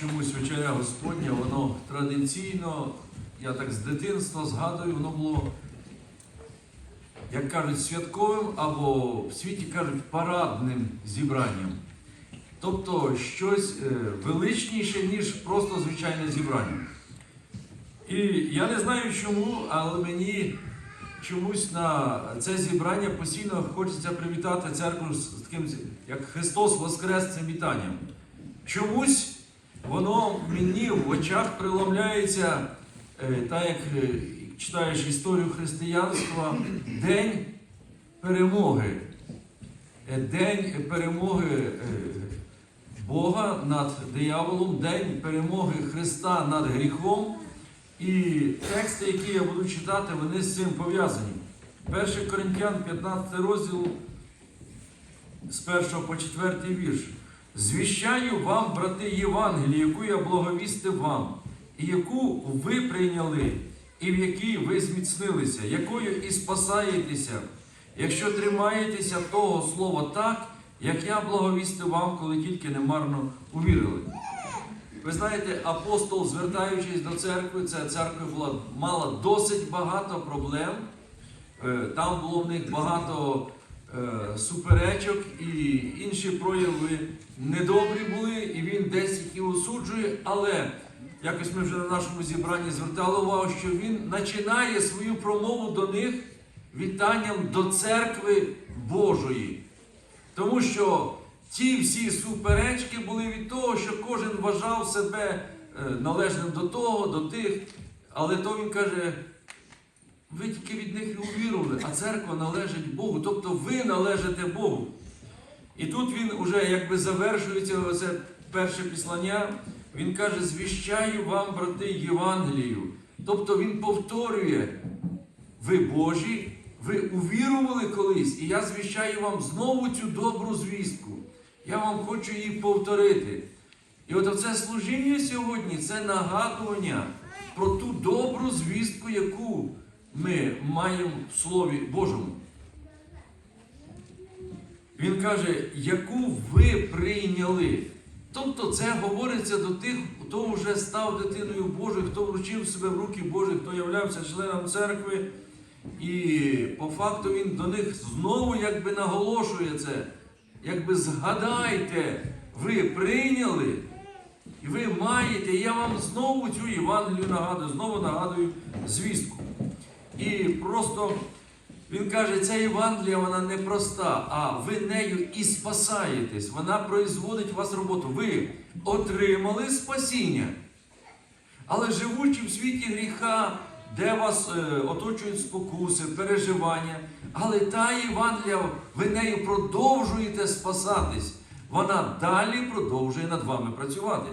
чомусь вечеря Господня, воно традиційно, я так з дитинства згадую, воно було, як кажуть, святковим або в світі кажуть парадним зібранням. Тобто щось е, величніше, ніж просто звичайне зібрання. І я не знаю чому, але мені чомусь на це зібрання постійно хочеться привітати церкву з таким, як Христос Воскрес цим вітанням. Чомусь воно мені в очах приломляється, е, так як е, читаєш історію християнства, День перемоги. Е, День перемоги Бога над дияволом, День перемоги Христа над гріхом. І тексти, які я буду читати, вони з цим пов'язані. 1 Коринтян, 15 розділ з 1 по 4 вірш. Звіщаю вам, брати Євангелії, яку я благовістив вам, і яку ви прийняли, і в якій ви зміцнилися, якою і спасаєтеся, якщо тримаєтеся того слова так, як я благовістив вам, коли тільки немарно увірили. Ви знаєте, апостол, звертаючись до церкви, ця церква була, мала досить багато проблем. Е, Там було в них багато суперечок і інші прояви недобрі були, і він десь їх і осуджує, але якось ми вже на нашому зібранні звертали увагу, що він починає свою промову до них вітанням до церкви Божої. Тому що ті всі суперечки були від того, що кожен вважав себе е, належним до того, до тих. Але то він каже, ви тільки від них і увірували, а церква належить Богу. Тобто ви належите Богу. І тут він уже якби завершується оце перше післання. Він каже, звіщаю вам, брати, Євангелію. Тобто він повторює, ви Божі, ви увірували колись, і я звіщаю вам знову цю добру звістку. Я вам хочу її повторити. І от це служіння сьогодні це нагадування про ту добру звістку, яку ми маємо в Слові Божому. Він каже, яку ви прийняли. Тобто це говориться до тих, хто вже став дитиною Божою, хто вручив себе в руки Божі, хто являвся членом церкви. І по факту він до них знову якби наголошує це. Якби згадайте, ви прийняли, і ви маєте, і я вам знову цю Євангелію нагадую, знову нагадую звістку. І просто він каже, ця Євангелія вона не проста, а ви нею і спасаєтесь. Вона производить у вас роботу. Ви отримали спасіння. Але живучи в світі гріха, де вас е, оточують спокуси, переживання, але та Євангелія, ви нею продовжуєте спасатись. Вона далі продовжує над вами працювати.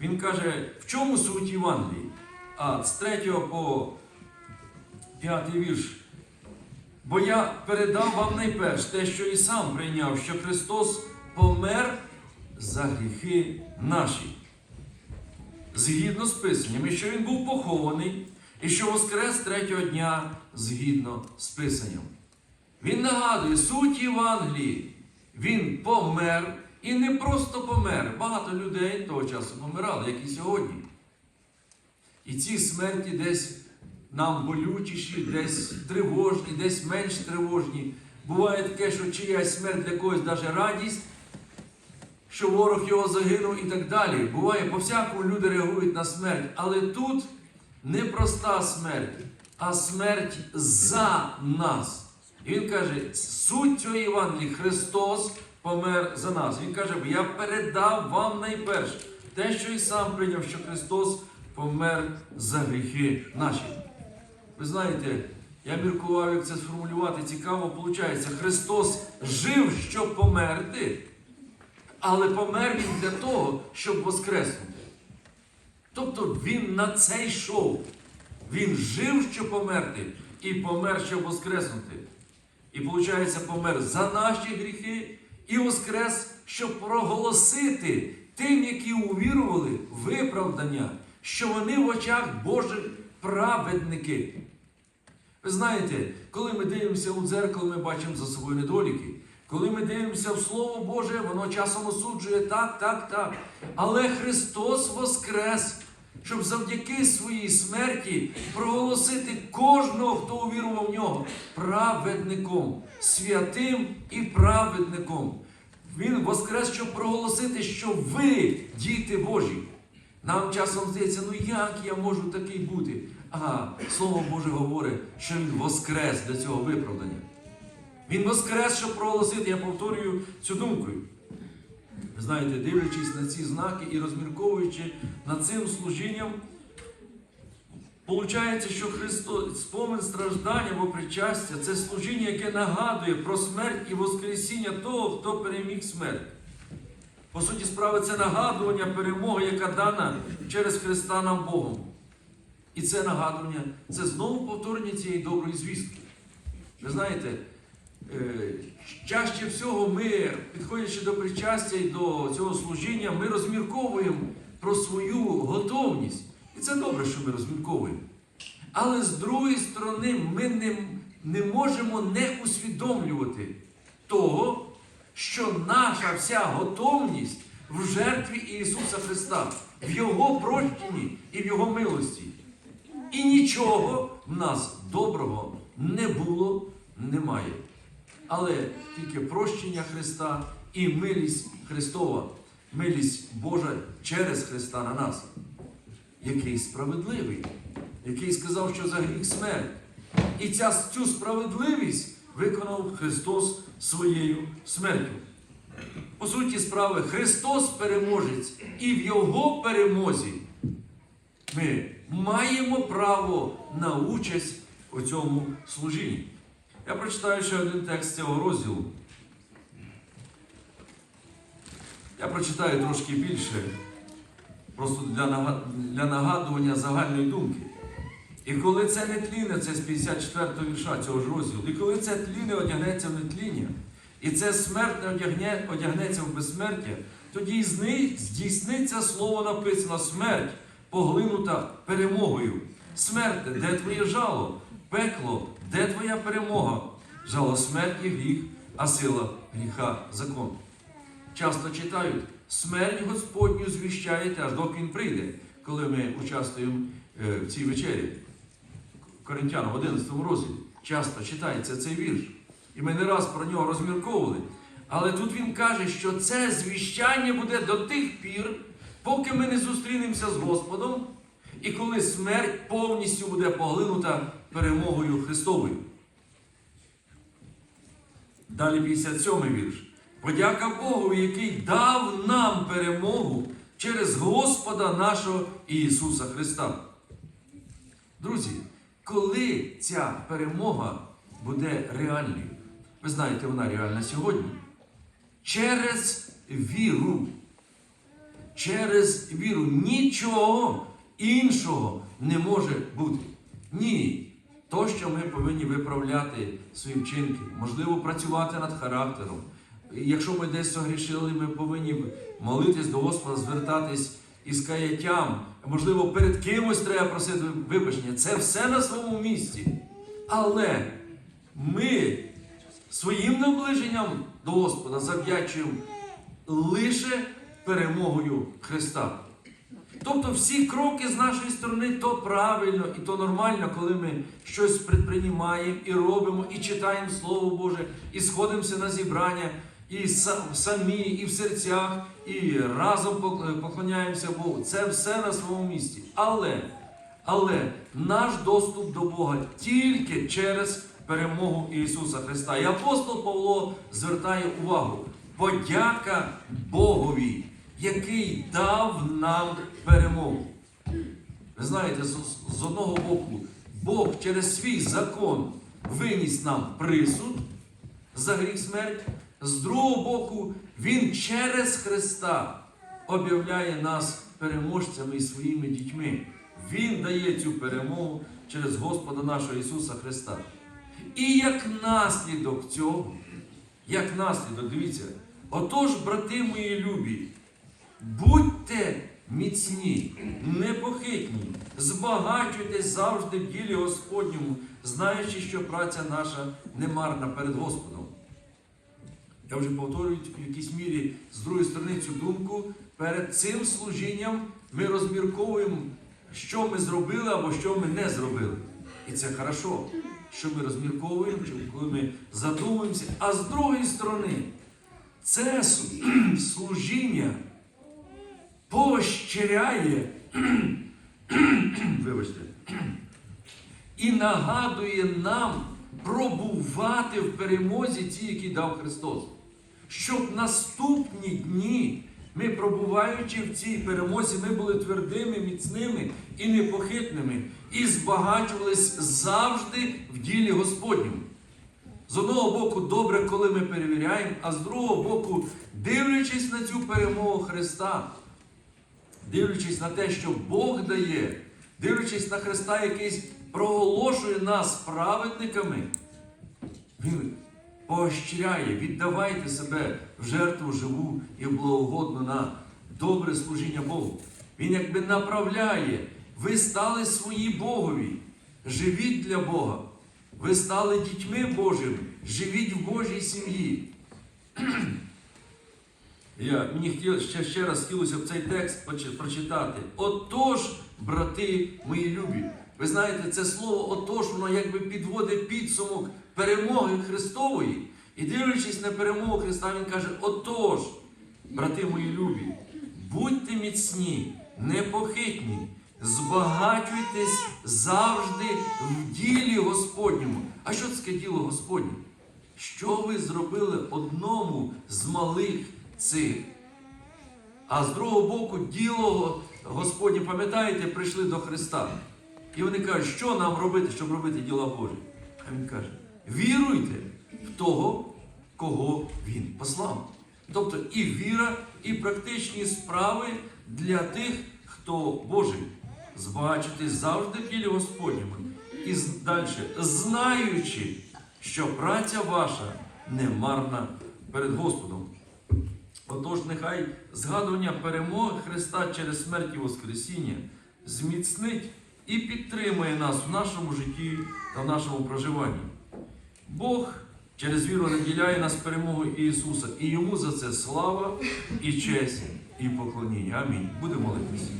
Він каже, в чому суть Євангелії? А з 3 по 5 вірш. Бо я передав вам найперш те, що і сам прийняв, що Христос помер за гріхи наші. Згідно з Писанням, і що Він був похований, і що воскрес третього дня згідно з Писанням. Він нагадує суть Євангелії. Він помер і не просто помер. Багато людей того часу помирали, як і сьогодні. І ці смерті десь нам болючіші, десь тривожні, десь менш тривожні. Буває таке, що чиясь смерть для когось навіть радість, що ворог його загинув і так далі. Буває, по-всякому люди реагують на смерть. Але тут не проста смерть, а смерть за нас. І він каже, суть цього Євангелії Христос помер за нас. Він каже, я передав вам найперше те, що і сам прийняв, що Христос помер за гріхи наші. Ви знаєте, я міркував, як це сформулювати цікаво, виходить, Христос жив, щоб померти, але помер Він для того, щоб воскреснути. Тобто Він на це йшов. Він жив, щоб померти, і помер, щоб воскреснути. І, виходить, помер за наші гріхи і воскрес, щоб проголосити тим, які увірували, виправдання, що вони в очах Божих праведники. Ви знаєте, коли ми дивимося у дзеркало, ми бачимо за собою недоліки. Коли ми дивимося в Слово Боже, воно часом осуджує так, так, так. Але Христос воскрес, щоб завдяки своїй смерті проголосити кожного, хто увірував в нього, праведником, святим і праведником. Він воскрес, щоб проголосити, що ви діти Божі. Нам часом здається, ну як я можу такий бути? А Слово Боже говорить, що Він воскрес для цього виправдання. Він воскрес, щоб проголосити, я повторюю цю думку. Ви знаєте, дивлячись на ці знаки і розмірковуючи над цим служінням, Получається, що Христос спомин страждання або причастя це служіння, яке нагадує про смерть і Воскресіння того, хто переміг смерть. По суті справи, це нагадування перемоги, яка дана через Христа нам Богом. І це нагадування, це знову повторення цієї доброї звістки. Ви знаєте, е, чаще всього ми, підходячи до причастя і до цього служіння, ми розмірковуємо про свою готовність. І це добре, що ми розмірковуємо. Але з другої сторони, ми не, не можемо не усвідомлювати того, що наша вся готовність в жертві Ісуса Христа, в Його прощенні і в Його милості. І нічого в нас доброго не було, немає. Але тільки прощення Христа і милість Христова, милість Божа через Христа на нас, який справедливий, який сказав, що за гріх смерть. І ця, цю справедливість виконав Христос своєю смертю. По суті справи, Христос переможець, і в Його перемозі ми маємо право на участь у цьому служінні. Я прочитаю ще один текст цього розділу. Я прочитаю трошки більше, просто для нага- для нагадування загальної думки. І коли це не тліне, це з 54 го вірша цього ж розділу, і коли це тліне одягнеться в нетління, і це смертне одягне, одягнеться в безсмертя, тоді здійсниться слово написано смерть, поглинута перемогою. Смерте, де твоє жало? Пекло, де твоя перемога? Жало смерті гріх, а сила гріха закон. Часто читають, смерть Господню звіщаєте, аж доки він прийде, коли ми участвуємо е, в цій вечері. Коринтянам в 11 розділі часто читається цей вірш. І ми не раз про нього розмірковували. Але тут він каже, що це звіщання буде до тих пір, поки ми не зустрінемося з Господом, і коли смерть повністю буде поглинута перемогою Христовою. Далі 57 вірш. Подяка Богу, який дав нам перемогу через Господа нашого Ісуса Христа. Друзі, коли ця перемога буде реальною? Ви знаєте, вона реальна сьогодні. Через віру. Через віру нічого іншого не може бути. Ні. То, що ми повинні виправляти свої вчинки, можливо, працювати над характером. Якщо ми десь согрішили, ми повинні молитись до Господа, звертатись із каяттям. Можливо, перед кимось треба просити вибачення. Це все на своєму місці. Але ми своїм наближенням до Господа завдячуємо лише перемогою Христа. Тобто всі кроки з нашої сторони то правильно і то нормально, коли ми щось предприймаємо і робимо, і читаємо Слово Боже, і сходимося на зібрання, і самі, і в серцях, і разом поклоняємося Богу. Це все на своєму місці. Але, але наш доступ до Бога тільки через перемогу Ісуса Христа. І апостол Павло звертає увагу. Подяка Богові, який дав нам перемогу. Ви знаєте, з, з одного боку, Бог через свій закон виніс нам присуд за гріх смерть, з другого боку, Він через Христа об'являє нас переможцями і своїми дітьми. Він дає цю перемогу через Господа нашого Ісуса Христа. І як наслідок цього, як наслідок, дивіться, отож, брати мої любі, будьте міцні, непохитні, збагачуйтесь завжди в ділі Господньому, знаючи, що праця наша не марна перед Господом. Я вже повторюю в якійсь мірі з другої сторони цю думку. Перед цим служінням ми розмірковуємо, що ми зробили або що ми не зробили. І це хорошо, що ми розмірковуємо, коли ми задумуємося. А з другої сторони, це служіння поощряє, і нагадує нам пробувати в перемозі ті, які дав Христос. Щоб наступні дні, ми, пробуваючи в цій перемозі, ми були твердими, міцними і непохитними, і збагачувались завжди в ділі Господньому. З одного боку, добре, коли ми перевіряємо, а з другого боку, дивлячись на цю перемогу Христа, дивлячись на те, що Бог дає, дивлячись на Христа, який проголошує нас праведниками, Він поощряє, віддавайте себе в жертву живу і благогодну на добре служіння Богу. Він якби направляє, ви стали свої Богові, живіть для Бога. Ви стали дітьми Божими, живіть в Божій сім'ї. Я, мені хотіло, ще, ще раз хотілося б цей текст прочитати. Отож, брати мої любі. Ви знаєте, це слово отож, воно якби підводить підсумок перемоги Христової. І дивлячись на перемогу Христа, Він каже: Отож, брати мої любі, будьте міцні, непохитні, збагачуйтесь завжди в ділі Господньому. А що таке діло Господнє? Що ви зробили одному з малих цих? А з другого боку, діло Господнє, пам'ятаєте, прийшли до Христа. І вони кажуть, що нам робити, щоб робити діла Божі? А він каже: віруйте в того, кого Він послав. Тобто і віра, і практичні справи для тих, хто Божий. Збагачитись завжди в ділі Господньому. І далі, знаючи, що праця ваша не марна перед Господом. Отож, нехай згадування перемоги Христа через смерть і Воскресіння зміцнить і підтримує нас в нашому житті та в нашому проживанні. Бог через віру наділяє нас перемогою Ісуса, і йому за це слава, і честь, і поклоніння. Амінь. Будемо молитися.